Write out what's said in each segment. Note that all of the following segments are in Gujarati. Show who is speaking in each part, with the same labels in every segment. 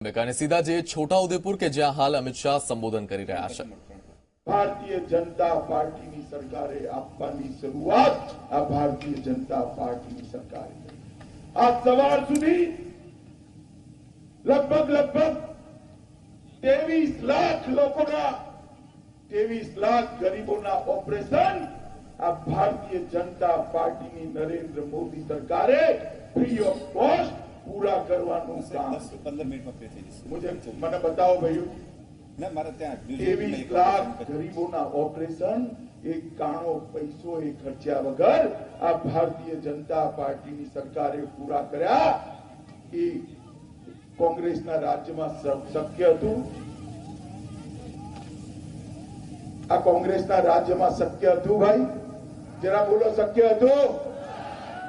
Speaker 1: અને સીધા જે છોટાઉદેપુર કે જ્યાં હાલ અમિત શાહ સંબોધન કરી રહ્યા છે
Speaker 2: ભારતીય જનતા પાર્ટીની સરકારે આપવાની શરૂઆત આ ભારતીય જનતા પાર્ટીની સરકારે કરી. આ સવાર સુધી લગભગ લગભગ ત્રેવીસ લાખ લોકોના ત્રેવીસ લાખ ગરીબોના ઓપરેશન આ ભારતીય જનતા પાર્ટીની નરેન્દ્ર મોદી સરકારે ફ્રી ઓફ કોસ્ટ પૂરા કરવાનું કામ.
Speaker 3: પંદર મિનિટમાં
Speaker 2: મને બતાવો
Speaker 3: ભાઈ. મારે ત્યાં
Speaker 2: એવી લાખ ગરીબોના ઓપરેશન એક કાણો પૈસો એ ખર્ચ્યા વગર આ ભારતીય જનતા પાર્ટીની સરકારે પૂરા કર્યા. એ કોંગ્રેસના રાજ્યમાં શક્ય હતું. આ કોંગ્રેસના રાજ્યમાં શક્ય હતું ભાઈ? જરા બોલો શક્ય હતું?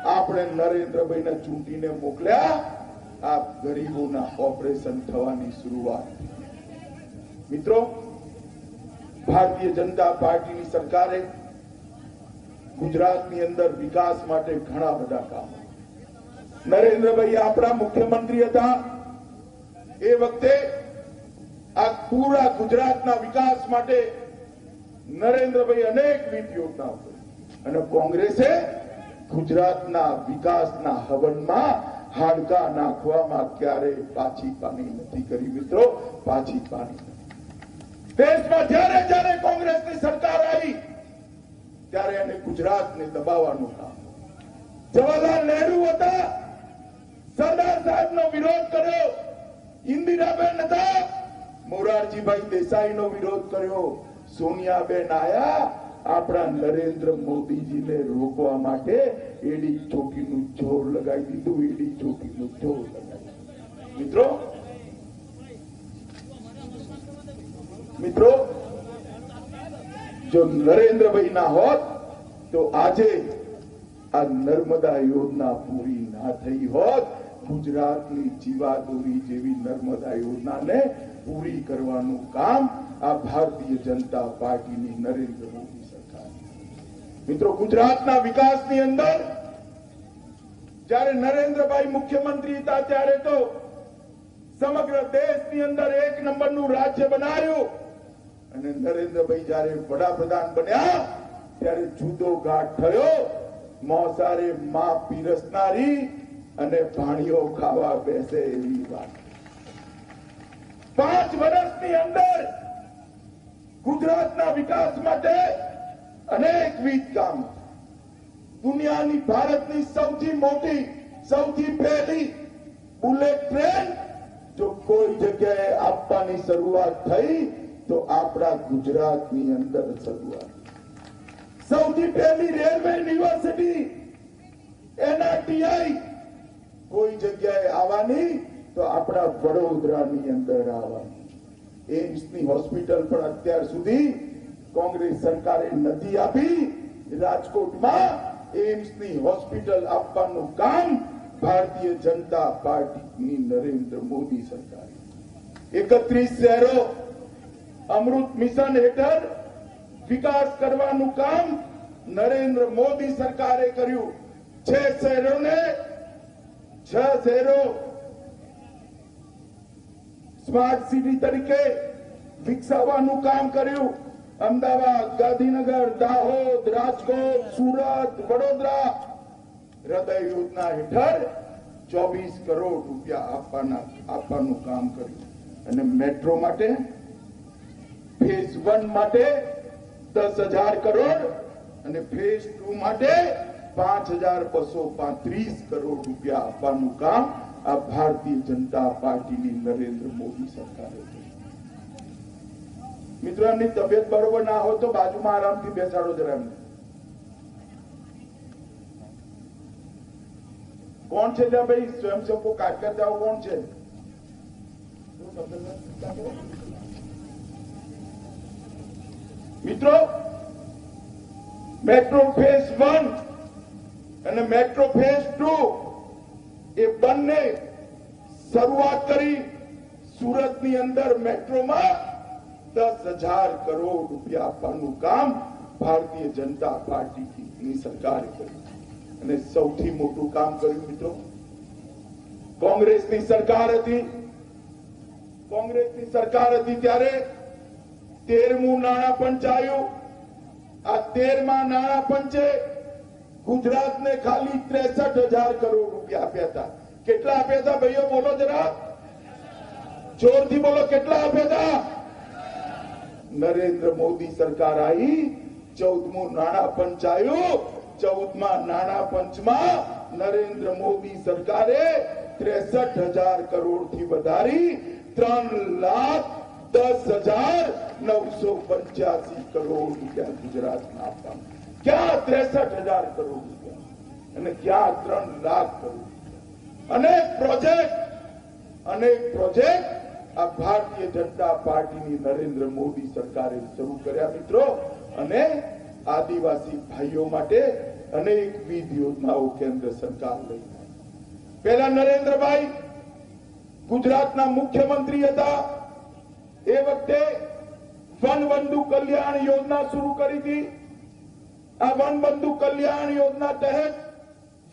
Speaker 2: આપણે નરેન્દ્રભાઈને ચૂંટીને મોકલ્યા આ ગરીબોના ઓપરેશન થવાની શરૂઆત. મિત્રો, ભારતીય જનતા પાર્ટીની સરકારે ગુજરાતની અંદર વિકાસ માટે ઘણા બધા કામ. નરેન્દ્રભાઈ આપણા મુખ્યમંત્રી હતા. એ વખતે આ પૂરા ગુજરાતના વિકાસ માટે નરેન્દ્રભાઈ અનેકવિધ યોજનાઓ અને કોંગ્રેસે ગુજરાતના વિકાસના હવનમાં હાડકા નાખવામાં ક્યારે પાછી પાણી નથી કરી મિત્રો, પાછી પાણી દેશમાં જયારે જયારે કોંગ્રેસની સરકાર આવી, ત્યારે એને ગુજરાતને દબાવવાનું કામ. જવાહરલાલ નહેરુ હતા, સરદાર સાહેબનો વિરોધ કર્યો, ઇન્દિરાબેન હતા, મોરારજીભાઈ દેસાઈનો વિરોધ કર્યો, સોનિયાબેન આયા આપણા નરેન્દ્ર મોદીજીને રોકવા માટે એડી ચોકીનું જોર લગાવી દીધું, એડી ચોકીનું જોર મિત્રો? મિત્રો? જો નરેન્દ્રભાઈ ના હોત, તો આજે આ નર્મદા યોજના પૂરી ના થઈ હોત, ગુજરાતની જીવાદોરી જેવી નર્મદા યોજનાને પૂરી કરવાનું કામ આ ભારતીય જનતા પાર્ટીની નરેન્દ્ર મોદી મિત્રો, ગુજરાતના વિકાસની અંદર જ્યારે નરેન્દ્રભાઈ મુખ્યમંત્રી હતા ત્યારે તો સમગ્ર દેશની અંદર એક નંબરનું રાજ્ય બનાવ્યું. અને નરેન્દ્રભાઈ જ્યારે વડાપ્રધાન બન્યા, ત્યારે જુદો ઘાટ થયો. મોસારે માં પીરસનારી અને ભાણીઓ ખાવા બેસે એવી વાત. પાંચ વર્ષની અંદર ગુજરાતના વિકાસ માટે અનેકવિધ કામ દુનિયાની ભારતની સૌથી મોટી, સૌથી પહેલી બુલેટ ટ્રેન જો કોઈ જગ્યાએ આપવાની શરૂઆત થઈ, તો આપણા ગુજરાતની અંદર શરૂઆત. સૌથી પહેલી રેલવે યુનિવર્સિટી એનઆરટીઆઈ કોઈ જગ્યાએ આવવાની, તો આપણા વડોદરાની અંદર આવવાની. એમ્સની હોસ્પિટલ પણ અત્યાર સુધી કોંગ્રેસ સરકારે નથી આપી રાજકોટમાં એમ્સની હોસ્પિટલ આપવાનું કામ ભારતીય જનતા પાર્ટીની નરેન્દ્ર મોદી સરકારે એકત્રીસ શહેરો અમૃત મિશન હેઠળ વિકાસ કરવાનું કામ નરેન્દ્ર મોદી સરકારે કર્યું છ શહેરોને છ શહેરો સ્માર્ટ સિટી તરીકે વિકસાવવાનું કામ કર્યું અમદાવાદ, ગાંધીનગર, દાહોદ, રાજકોટ, સુરત, વડોદરા હૃદય યોજના હેઠળ ચોવીસ કરોડ રૂપિયા આપવાના આપવાનું કામ કર્યું. અને મેટ્રો માટે, ફેઝ વન માટે દસ હજાર કરોડ અને ફેઝ ટુ માટે પાંચ હજાર બસો પાંત્રીસ કરોડ રૂપિયા આપવાનું કામ આ ભારતીય જનતા પાર્ટીની નરેન્દ્ર મોદી સરકારે કર્યું. મિત્રો એમની તબિયત બરોબર ના હોય તો બાજુમાં આરામથી બેસાડો જરા એમને. કોણ છે ત્યાં ભાઈ? સ્વયંસેવકો કાર્યકર્તાઓ કોણ છે? મિત્રો મેટ્રો ફેઝ વન અને મેટ્રો ફેઝ ટુ એ બંને શરૂઆત કરી સુરતની અંદર મેટ્રોમાં દસ હજાર કરોડ રૂપિયા આપવાનું કામ ભારતીય જનતા પાર્ટીની સરકારે કર્યું અને સૌથી મોટું કામ કર્યું મિત્રો? કોંગ્રેસની સરકાર હતી. કોંગ્રેસની સરકાર હતી ત્યારે તેરમું નાણાં પંચ આવ્યું આ તેરમા નાણાં પંચે ગુજરાતને ખાલી ત્રેસઠ હજાર કરોડ રૂપિયા આપ્યા હતા. કેટલા આપ્યા હતા ભાઈઓ? બોલો જરા. જોરથી બોલો, કેટલા આપ્યા હતા? નરેન્દ્ર મોદી સરકાર આવી ચૌદમું નાણા પંચ આવ્યું ચૌદમા નાણા પંચમાં નરેન્દ્ર મોદી સરકારે ત્રેસઠ કરોડથી વધારી ત્રણ લાખ દસ હજાર નવસો પંચ્યાસી કરોડ રૂપિયા ગુજરાતમાં આપવા. ક્યાં ત્રેસઠ હજાર કરોડ રૂપિયા? અને ક્યાં ત્રણ લાખ કરોડ અનેક પ્રોજેક્ટ અનેક પ્રોજેક્ટ આ ભારતીય જનતા પાર્ટીની નરેન્દ્ર મોદી સરકારે શરૂ કર્યા મિત્રો. અને આદિવાસી ભાઈઓ માટે અનેકવિધ યોજનાઓ કેન્દ્ર સરકાર લઈ. પહેલા નરેન્દ્રભાઈ ગુજરાતના મુખ્યમંત્રી હતા. એ વખતે વનબંધુ કલ્યાણ યોજના શરૂ કરી હતી. આ વનબંધુ કલ્યાણ યોજના તહેત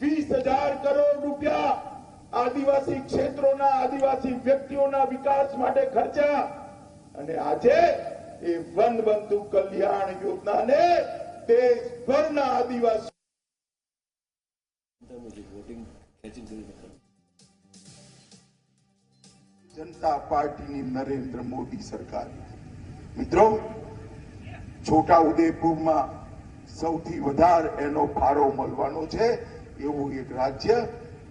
Speaker 2: વીસ હજાર કરોડ રૂપિયા આદિવાસી ક્ષેત્રોના આદિવાસી વ્યક્તિઓના વિકાસ માટે ખર્ચ્યા અને આજે એ વનબંધુ કલ્યાણ યોજનાને દેશભરના આદિવાસી જનતા પાર્ટીની નરેન્દ્ર મોદી સરકાર. મિત્રો, છોટા ઉદેપુરમાં સૌથી વધારે એનો ફાળો મળવાનો છે એવું એક રાજ્ય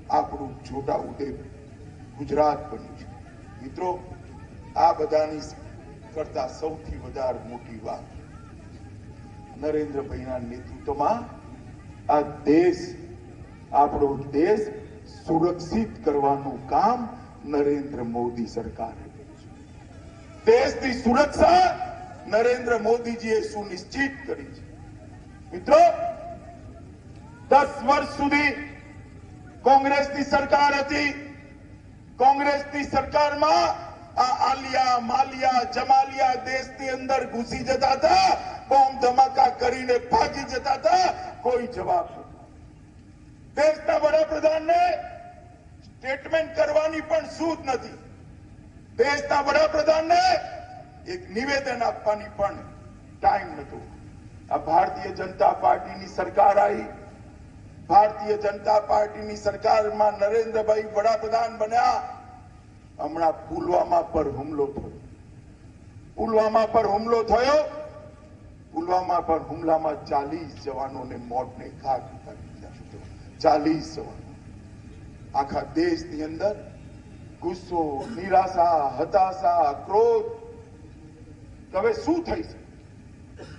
Speaker 2: આપણું છોટા ઉદેપુર ગુજરાત બન્યું છે. મિત્રો, આ બધાની કરતા સૌથી વધારે મોટી વાત નરેન્દ્રભાઈના નેતૃત્વમાં આ દેશ, આપણો દેશ સુરક્ષિત કરવાનું કામ નરેન્દ્ર મોદી સરકારે દેશની સુરક્ષા નરેન્દ્ર મોદીજીએ સુનિશ્ચિત કરી છે. મિત્રો, દસ વર્ષ સુધી કોંગ્રેસની સરકાર હતી. કોંગ્રેસની સરકારમાં આ આલિયા, માલિયા, જમાલિયા દેશની અંદર ઘૂસી જતા હતા. બોમ્બ ધમાકા કરીને ભાગી જતા હતા. કોઈ જવાબ દેશના વડાપ્રધાનને સ્ટેટમેન્ટ કરવાની પણ સૂઝ નથી. દેશના વડાપ્રધાનને એક નિવેદન આપવાની પણ ટાઈમ નતો આ ભારતીય જનતા પાર્ટીની સરકાર આવી. ભારતીય જનતા પાર્ટીની સરકારમાં નરેન્દ્રભાઈ વડાપ્રધાન બન્યા. હમણાં પુલવામા પર હુમલો થયો. પુલવામા પર હુમલો થયો. પુલવામા પર હુમલામાં ચાલીસ જવાનોને મોતને ઘાટ ઉતારી દીધા ચાલીસ જવાનો. આખા દેશની અંદર ગુસ્સો, નિરાશા, હતાશા, ક્રોધ. હવે શું થઈ છે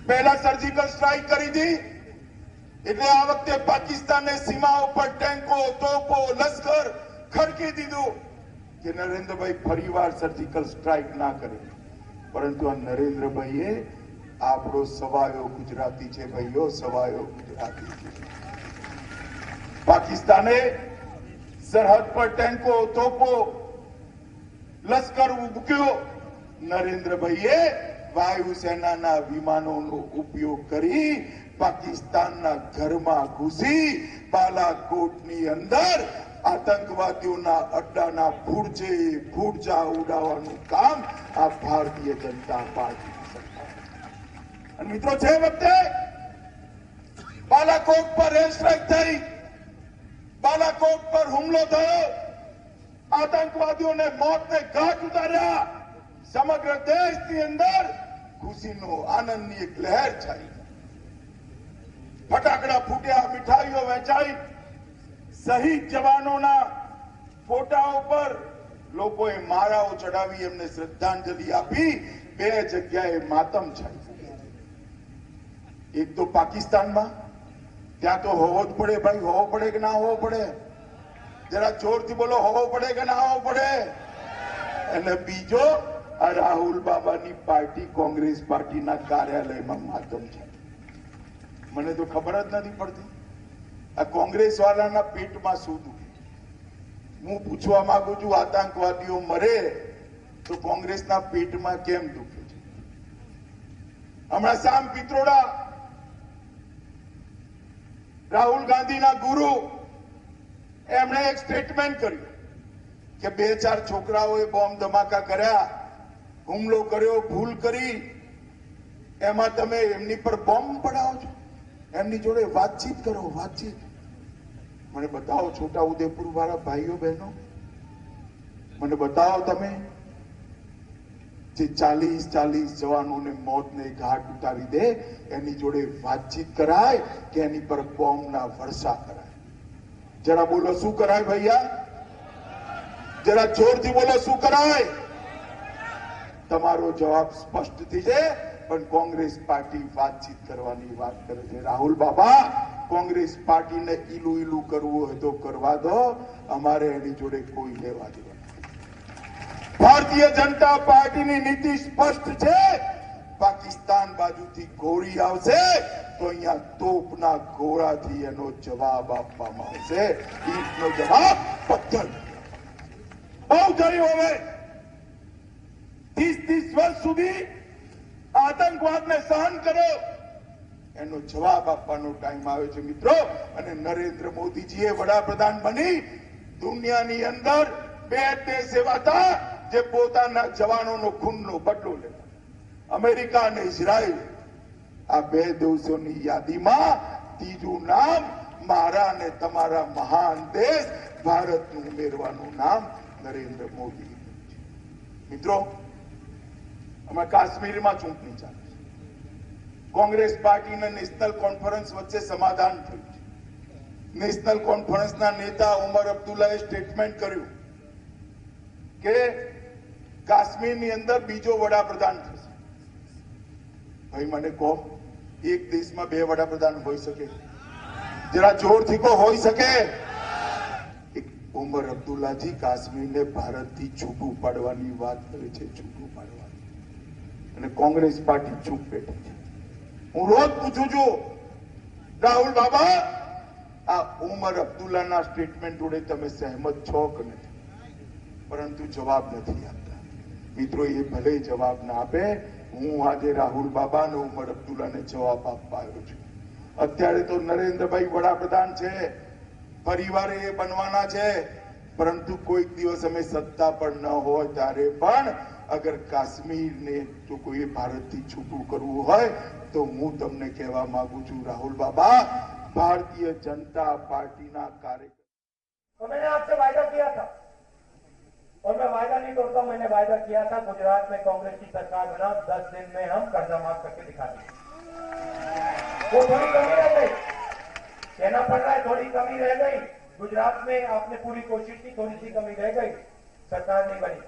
Speaker 2: પહેલા સર્જિકલ સ્ટ્રાઇક કરી હતી એટલે આ વખતે પાકિસ્તાને સીમા ઉપર ટેન્કો, તોપો, લશ્કર, ખડકી દીધું કે નરેન્દ્રભાઈ ફરીવાર સર્જિકલ સ્ટ્રાઇક ના કરે. પરંતુ આ નરેન્દ્રભાઈએ આપણો સવાયો ગુજરાતી છે ભાઈઓ, સવાયો ગુજરાતી છે. પાકિસ્તાને સરહદ પર ટેન્કો, તોપો, લશ્કર મૂક્યો નરેન્દ્રભાઈએ વાયુસેનાના વિમાનોનો ઉપયોગ કરી પાકિસ્તાનના ઘરમાં ઘૂસી બાલાકોટની અંદર આતંકવાદીઓના અડ્ડાના ભૂરજે ભૂરજા ઉડાવવાનું કામ આ ભારતીય જનતા પાર્ટી અને મિત્રો છે વખતે બાલાકોટ પર એર થઈ, બાલાકોટ પર હુમલો થયો, આતંકવાદીઓને મોતને ઘાટ ઉતાર્યા, સમગ્ર દેશની અંદર ખુશીનો આનંદની એક લહેર છાઈ. ફટાકડા ફૂટ્યા, મીઠાઈઓ વહેંચાઈ. શહીદ જવાનોના ફોટા ઉપર લોકોએ મારાઓ ચડાવી એમને શ્રદ્ધાંજલિ આપી. બે જગ્યાએ માતમ છાઈ. એક તો પાકિસ્તાનમાં, ત્યાં તો હોવો જ પડે ભાઈ, હોવો પડે કે ના હોવો પડે? જરા જોરથી બોલો, હોવો પડે કે ના હોવો પડે? અને બીજો, આ રાહુલ બાબાની પાર્ટી, કોંગ્રેસ પાર્ટીના કાર્યાલયમાં માતમ છે મને તો ખબર જ નથી પડતી. આ કોંગ્રેસ વાળાના પેટમાં શું દુખે? હું પૂછવા માંગુ છું, આતંકવાદીઓ મરે તો કોંગ્રેસના પેટમાં કેમ દુખે છે? હમણાં સામ પિત્રોડા, રાહુલ ગાંધીના ગુરુ, એમણે એક સ્ટેટમેન્ટ કર્યું કે બે ચાર છોકરાઓએ બોમ્બ ધમાકા કર્યા, હુમલો કર્યો, ભૂલ કરી, એમાં તમે એમની પર બોમ્બ પડાવો છો? એમની જોડે વાતચીત કરો, વાતચીત. મને બતાવો છોટા ઉદેપુર વાળા ભાઈઓ, બહેનો. મને બતાવો તમે જે ચાલીસ ચાલીસ જવાનોને મોતને ઘાટ ઉતારી દે, એની જોડે વાતચીત કરાય કે એની પર બોમ્બના વર્ષા કરાય. જરા બોલો, શું કરાય ભૈયા? જરા જોરથી બોલો, શું કરાય? તમારો જવાબ સ્પષ્ટ થઈ છે પણ કોંગ્રેસ પાર્ટી વાતચીત કરવાની વાત કરે છે. રાહુલ બાબા, કોંગ્રેસ પાર્ટીને ઈલું ઈલું કરવું હોય તો કરવા દો. અમારે એની જોડે કોઈ લેવા દેવા ભારતીય જનતા પાર્ટીની નીતિ સ્પષ્ટ છે. પાકિસ્તાન બાજુથી ગોળી આવશે તો અહીંયા તોપના ગોળાથી એનો જવાબ આપવામાં આવશે. ઈટનો જવાબ પથ્થર. બહુ થયું હવે. ત્રીસ ત્રીસ વર્ષ સુધી આતંકવાદને સહન કરો. એનો જવાબ આપવાનો ટાઈમ આવ્યો છે મિત્રો. અને નરેન્દ્ર મોદીજીએ વડાપ્રધાન બની દુનિયાની અંદર બે દેશ એવા હતા જે પોતાના જવાનોનો ખૂનનો બદલો લેતા. અમેરિકા અને ઇઝરાયલ આ બે દેશોની યાદીમાં ત્રીજું નામ મારા અને તમારા મહાન દેશ ભારતનું ઉમેરવાનું નામ નરેન્દ્ર મોદી. મિત્રો અમે કાશ્મીરમાં ચૂંટણી ચાલે છે. કોંગ્રેસ પાર્ટી નેશનલ કોન્ફરન્સ વચ્ચે સમાધાન થયું છે. નેશનલ કોન્ફરન્સના નેતા ઉમર અબ્દુલ્લાએ સ્ટેટમેન્ટ કર્યું કે કાશ્મીરની અંદર બીજો વડાપ્રધાન થશે. ભાઈ, મને કહો, એક દેશમાં બે વડાપ્રધાન હોઈ શકે? જરા જોરથી કો હોઈ શકે? ઉમર અબ્દુલ્લાજી કાશ્મીરને ભારતથી છૂટું પાડવાની વાત કરે છે, છૂટું પાડવાની અને કોંગ્રેસ પાર્ટી ચૂપ બેઠી છે. હું રોજ પૂછું છું, રાહુલ બાબા, આ ઉમર અબ્દુલ્લાના સ્ટેટમેન્ટ જોડે તમે સહેમત છો કે નથી? પરંતુ જવાબ નથી આપતા. મિત્રો, એ ભલે જવાબ ના આપે, હું આજે રાહુલ બાબા અને ઉમર અબ્દુલ્લાને જવાબ આપવા આવ્યો છું. અત્યારે તો નરેન્દ્રભાઈ વડાપ્રધાન છે, પરિવારે એ બનવાના છે, પરંતુ કોઈક દિવસ અમે સત્તા પર ન હોય, ત્યારે પણ અગર કાશ્મીરને જો કોઈ ભારતથી છૂટું કરવું હોય તો હું તમને કહેવા માંગુ છું રાહુલ બાબા ભારતીય જનતા પાર્ટીના કાર્યકર
Speaker 4: तो मैंने आपसे वायदा किया था और मैं वायदा नहीं तोड़ता मैंने वायदा किया था गुजरात में कांग्रेस की सरकार बना दस दिन में हम कर्जा माफ करके दिखा देंगे वो थोड़ी कमी रह गई कहना पड़ रहा है थोड़ी कमी रह गई गुजरात में आपने पूरी कोशिश की थोड़ी सी कमी रह गई सरकार नहीं बनी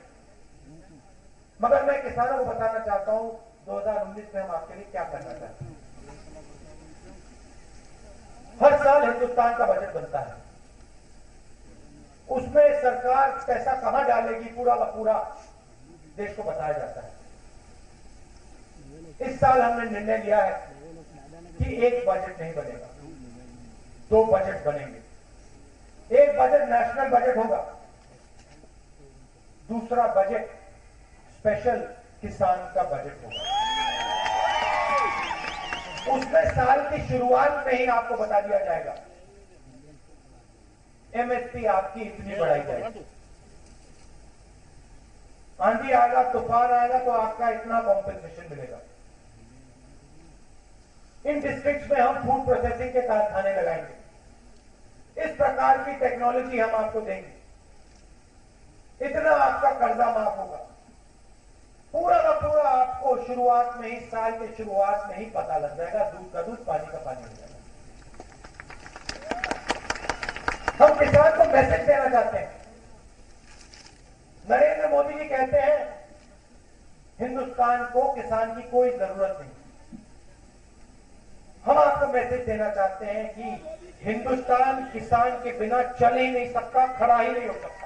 Speaker 4: मगर मैं किसानों को बताना चाहता हूँ 2019 में हम आपके लिए क्या करना चाहते हैं? हर साल हिंदुस्तान का बजट बनता है। उसमें सरकार पैसा कहाँ डालेगी, पूरा का पूरा देश को बताया जाता है। इस साल हमने निर्णय लिया है कि एक बजट नहीं बनेगा, दो बजट बनेंगे। एक बजट नेशनल बजट होगा, दूसरा बजट स्पेशल किसान का बजट होगा। उसमें साल की शुरुआत में ही आपको बता दिया जाएगा। एमएसपी आपकी इतनी बढ़ाई जाएगी। आंधी आएगा, तूफ़ान आएगा तो आपका इतना कॉम्पेंसेशन मिलेगा। इन डिस्ट्रिक्ट्स में हम फ़ूड प्रोसेसिंग के कारखाने लगाएँगे। इस प्रकार की टेक्नोलॉजी हम आपको देंगे। इतना आपका कर्जा माफ़ होगा। पूरा का पूरा आपको शुरुआत में ही, साल के शुरुआत में ही पता लग जाएगा, दूध का दूध, पानी का पानी हो जाएगा। हम किसान को मैसेज देना चाहते हैं। नरेंद्र मोदी जी कहते हैं, हिंदुस्तान को किसान की कोई ज़रूरत नहीं। हम आपको मैसेज देना चाहते हैं कि हिंदुस्तान किसान के बिना चल ही नहीं सकता, खड़ा ही नहीं हो सकता।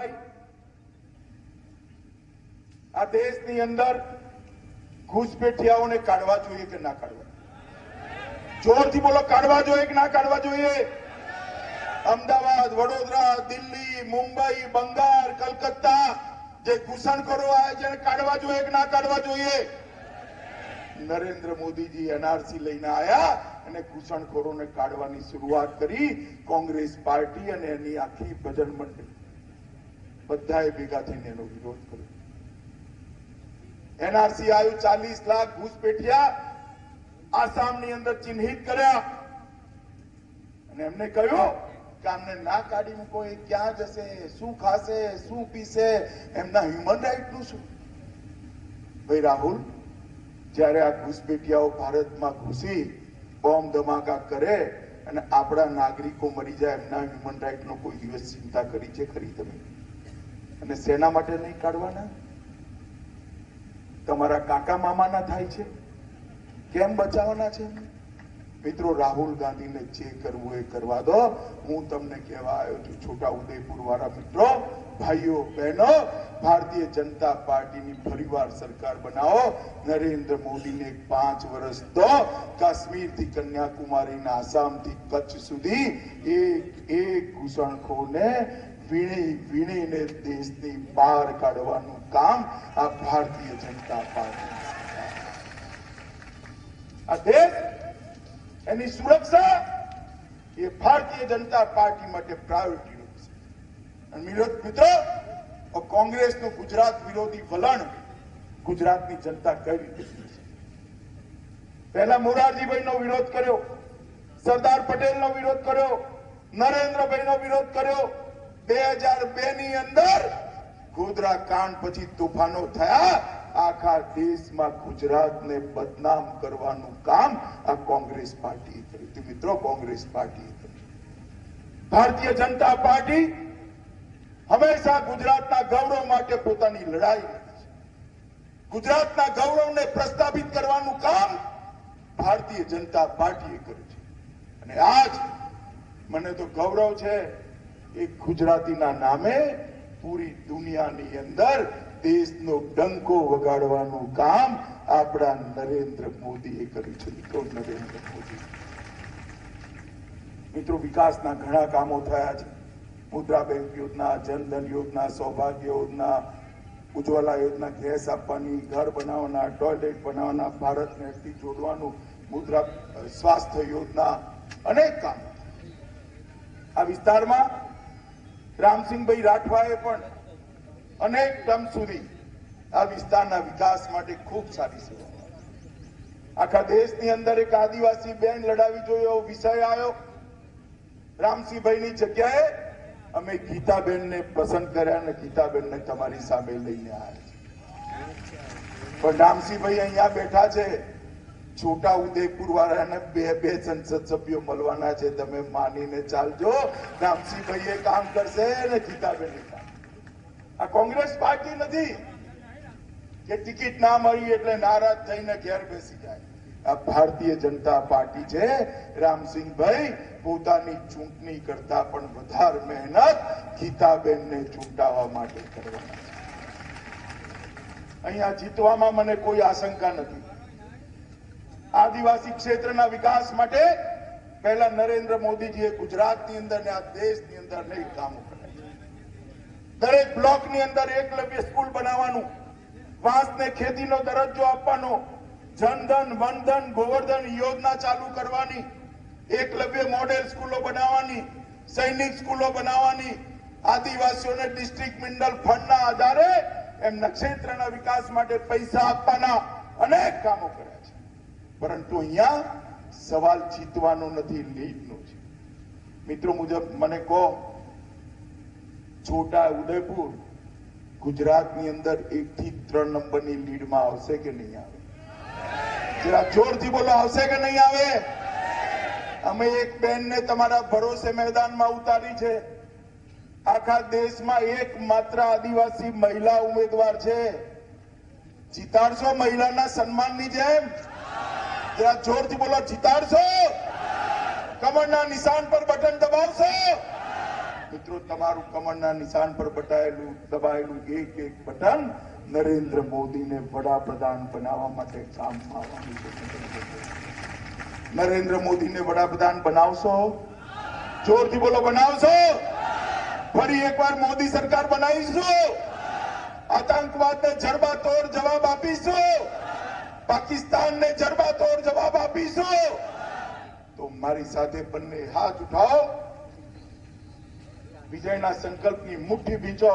Speaker 2: ભાઈ આ દેશની અંદર ઘૂસપેઠિયાઓને કાઢવા જોઈએ કે ના કાઢવા? જોરથી બોલો, કાઢવા જોઈએ કે ના કાઢવા જોઈએ? અમદાવાદ, વડોદરા, દિલ્હી, મુંબઈ, બંગાળ, કલકત્તા જે ઘૂસણખોરો આવે છે કાઢવા જોઈએ કે ના કાઢવા જોઈએ? નરેન્દ્ર મોદીજી એનઆરસી લઈને આયા અને ઘૂસણખોરોને કાઢવાની શરૂઆત કરી. કોંગ્રેસ પાર્ટી અને એની આખી ભજન મંડળી બધાએ ભેગા થઈને એનો વિરોધ કર્યો. એનઆરસી આવ્યું ચાલીસ લાખ ઘૂસપેઠિયા આસામની અંદર ચિહ્નિત કર્યા. અને એમને કહ્યું કે આમને ના કાઢી મૂકો, એ ક્યાં જશે, શું ખાશે, શું પીશે, એમના હ્યુમન રાઈટનું શું? ભાઈ રાહુલ, જ્યારે આ ઘૂસપેટિયાઓ ભારતમાં ઘૂસી, બોમ્બ ધમાકા કરે અને આપણા નાગરિકો મરી જાય, એમના હ્યુમન રાઈટ નો કોઈ દિવસ ચિંતા કરી છે ખરી તમે? અને સેના માટે નહીં કાઢવાના? તમારા કાકા મામાના થાય છે? કેમ બચાવવાના છે? મિત્રો, રાહુલ ગાંધીને જે કરવું એ કરવા દો. હું તમને કહેવા આવ્યો છું, છોટા ઉદયપુર વાળા મિત્રો, ભાઈઓ, બહેનો, ભારતીય જનતા પાર્ટીની ફરીવાર સરકાર બનાવો. નરેન્દ્ર મોદીને પાંચ વર્ષ દો. કાશ્મીરથી કન્યાકુમારીના આસામથી કચ્છ સુધી એક એક ઘૂસણખોરને વીણી વીણીને દેશની બહાર કાઢવાનું કામ આ ભારતીય જનતા પાર્ટી આ દેશ, એની સુરક્ષા એ ભારતીય જનતા પાર્ટી માટે પ્રાયોરિટી છે. કોંગ્રેસ કોંગ્રેસનું ગુજરાત વિરોધી વલણ ગુજરાતની જનતા કઈ રીતે પહેલા મોરારજીભાઈ નો વિરોધ કર્યો, સરદાર પટેલ નો વિરોધ કર્યો નરેન્દ્રભાઈ નો વિરોધ કર્યો બે હજાર બે ની અંદર ગોધરા કાંડ પછી તોફાનો થયા. આખા દેશમાં ગુજરાતને બદનામ કરવાનું કામ આ કોંગ્રેસ પાર્ટીએ કર્યું. મિત્રો, કોંગ્રેસ પાર્ટીએ કર્યું. ભારતીય જનતા પાર્ટી હંમેશા ગુજરાતના ગૌરવ માટે પોતાની લડાઈ ગુજરાતના ગૌરવને પ્રસ્થાપિત કરવાનું કામ ભારતીય જનતા પાર્ટીએ કર્યું છે. અને આજ મને તો ગૌરવ છે એક ગુજરાતીના નામે પૂરી દુનિયાની અંદર દેશનો ડંકો વગાડવાનું કામ આપણા નરેન્દ્ર મોદીએ કર્યું છે. મિત્રો, નરેન્દ્ર મોદી. મિત્રો, વિકાસના ઘણા કામો થયા છે. મુદ્રા બેંક યોજના જનધન યોજના, સૌભાગ્ય યોજના, ઉજ્જવલા યોજના, ગેસ આપવાની, ઘર બનાવવાના, ટોયલેટ બનાવવાના, ભારત નેટથી જોડવાનું, મુદ્રા સ્વાસ્થ્ય યોજના, અનેક કામ. આ વિસ્તારમાં રામસિંહભાઈ રાઠવાએ પણ અનેક ટર્મ સુધી આ વિસ્તારના વિકાસ માટે ખૂબ સારી સેવા આખા દેશની અંદર એક આદિવાસી બેન લડાવી જોઈએ એવો વિષય આવ્યો. રામસિંહભાઈની જગ્યાએ અમે ગીતાબેનને પસંદ કર્યા અને ગીતાબેનને તમારી સામે લઈને આવ્યા પણ રામસિંહભાઈ અહીંયા બેઠા છે. છોટા ઉદયપુર વાળાને બે બે સંસદ સભ્યો મળવાના છે, તમે માનીને ચાલજો. રામસિંહભાઈ એ કામ કરશે ને ગીતાબેન આ કોંગ્રેસ પાર્ટી નથી. કે ટિકિટ ના મળી એટલે નારાજ થઈને ઘેર બેસી જાય. આ ભારતીય જનતા પાર્ટી છે. રામસિંહભાઈ પોતાની ચૂંટણી કરતા પણ વધારે મહેનત ગીતાબેનને ચૂંટાવા માટે કરવાના અહીંયા જીતવામાં મને કોઈ આશંકા નથી. આદિવાસી ક્ષેત્રના વિકાસ માટે પહેલા નરેન્દ્ર મોદીજીએ ગુજરાતની અંદર ને આ દેશની અંદર અનેક કામો કર્યા દરેક બ્લોકની અંદર એકલવ્ય સ્કૂલ બનાવવાનું, વાંસને ખેતીનો દરજ્જો આપવાનો, જનધન, વનધન, ગોવર્ધન યોજના ચાલુ કરવાની, એકલવ્ય મોડેલ સ્કૂલો બનાવવાની, સૈનિક સ્કૂલો બનાવવાની, આદિવાસીઓને ડિસ્ટ્રિક્ટ મિનરલ ફંડના આધારે એમના ક્ષેત્રના વિકાસ માટે પૈસા આપવાના અનેક કામો કર્યા છે. પરંતુ અહીંયા સવાલ જીતવાનો નથી, લીડનો છે. મિત્રો મુજબ મને કહો, છોટા ઉદયપુર ગુજરાતની અંદર એક થી ત્રણ નંબરની લીડમાં આવશે કે નહીં આવે? જરા જોરથી બોલો, આવશે કે નહીં આવે? અમે એક બેનને તમારા ભરોસે મેદાનમાં ઉતારી છે. આખા દેશમાં એક માત્ર આદિવાસી મહિલા ઉમેદવાર છે. જીતાડશો મહિલાના સન્માનની જેમ? જરા જોરથી બોલો, જીતાડશો? કમળના નિશાન પર બટન દબાવશો? મિત્રો, તમારું કમળના નિશાન પર બટાયેલું, દબાયેલું એક એક બટન નરેન્દ્ર મોદીને વડાપ્રધાન બનાવવા માટે કામમાં આવવાનું નરેન્દ્ર મોદીને વડાપ્રધાન બનાવશો? જોરથી બોલો, બનાવશો? ફરી એકવાર મોદી સરકાર બનાવીશું? આતંકવાદને જડબાતોડ જવાબ આપીશું? પાકિસ્તાનને જડબાતોડ જવાબ આપીશું તો મારી સાથે બંને હાથ ઉઠાવો વિજયના સંકલ્પની મુઠ્ઠી બીંચો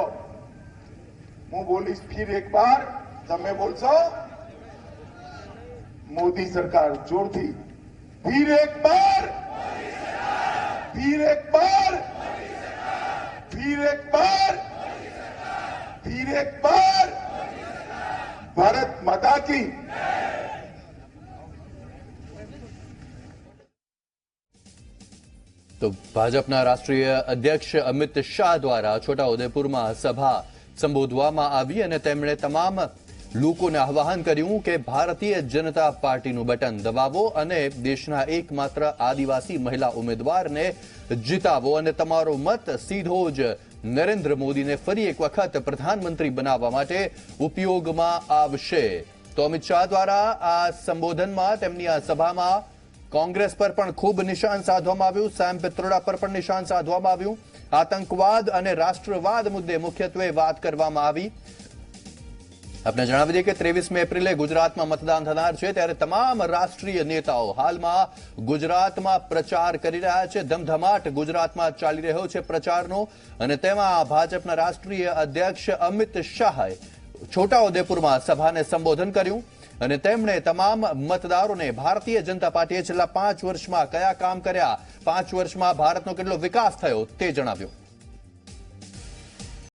Speaker 2: હું બોલીશ ફિર એક બાર તમે બોલશો મોદી સરકાર જોરથી ફિર એક બાર ફિર એક બાર ફિર એક બાર ફિર એક બાર ભારત માતા કી
Speaker 1: તો ભાજપના રાષ્ટ્રીય અધ્યક્ષ અમિત શાહ દ્વારા છોટાઉદેપુરમાં સભા સંબોધવામાં આવી અને તેમણે તમામ લોકોને આહ્વાન કર્યું કે ભારતીય જનતા પાર્ટીનું બટન દબાવો અને દેશના એકમાત્ર આદિવાસી મહિલા ઉમેદવારને જીતાવો અને તમારો મત સીધો જ નરેન્દ્ર મોદીને ફરી એક વખત પ્રધાનમંત્રી બનાવવા માટે ઉપયોગમાં આવશે. તો અમિત શાહ દ્વારા આ સંબોધનમાં તેમની આ સભામાં કોંગ્રેસ પર પણ ખૂબ નિશાન સાધવામાં આવ્યું. સેમ પિત્રોડા પર પણ નિશાન સાધવામાં આવ્યું. આતંકવાદ અને રાષ્ટ્રવાદ મુદ્દે મુખ્યત્વે વાત કરવામાં આવી. આપણે જણાવી દઈએ કે ત્રેવીસમી એપ્રિલે ગુજરાતમાં મતદાન થનાર છે. ત્યારે તમામ રાષ્ટ્રીય નેતાઓ હાલમાં ગુજરાતમાં પ્રચાર કરી રહ્યા છે. ધમધમાટ ગુજરાતમાં ચાલી રહ્યો છે પ્રચારનો. અને તેમાં ભાજપના રાષ્ટ્રીય અધ્યક્ષ અમિત શાહે છોટાઉદેપુરમાં સભાને સંબોધન કર્યું. અને તેમણે તમામ મતદારોને ભારતીય જનતા પાર્ટીએ છેલ્લા પાંચ વર્ષમાં કયા કામ કર્યા? પાંચ વર્ષમાં ભારતનો કેટલો વિકાસ થયો તે જણાવ્યું.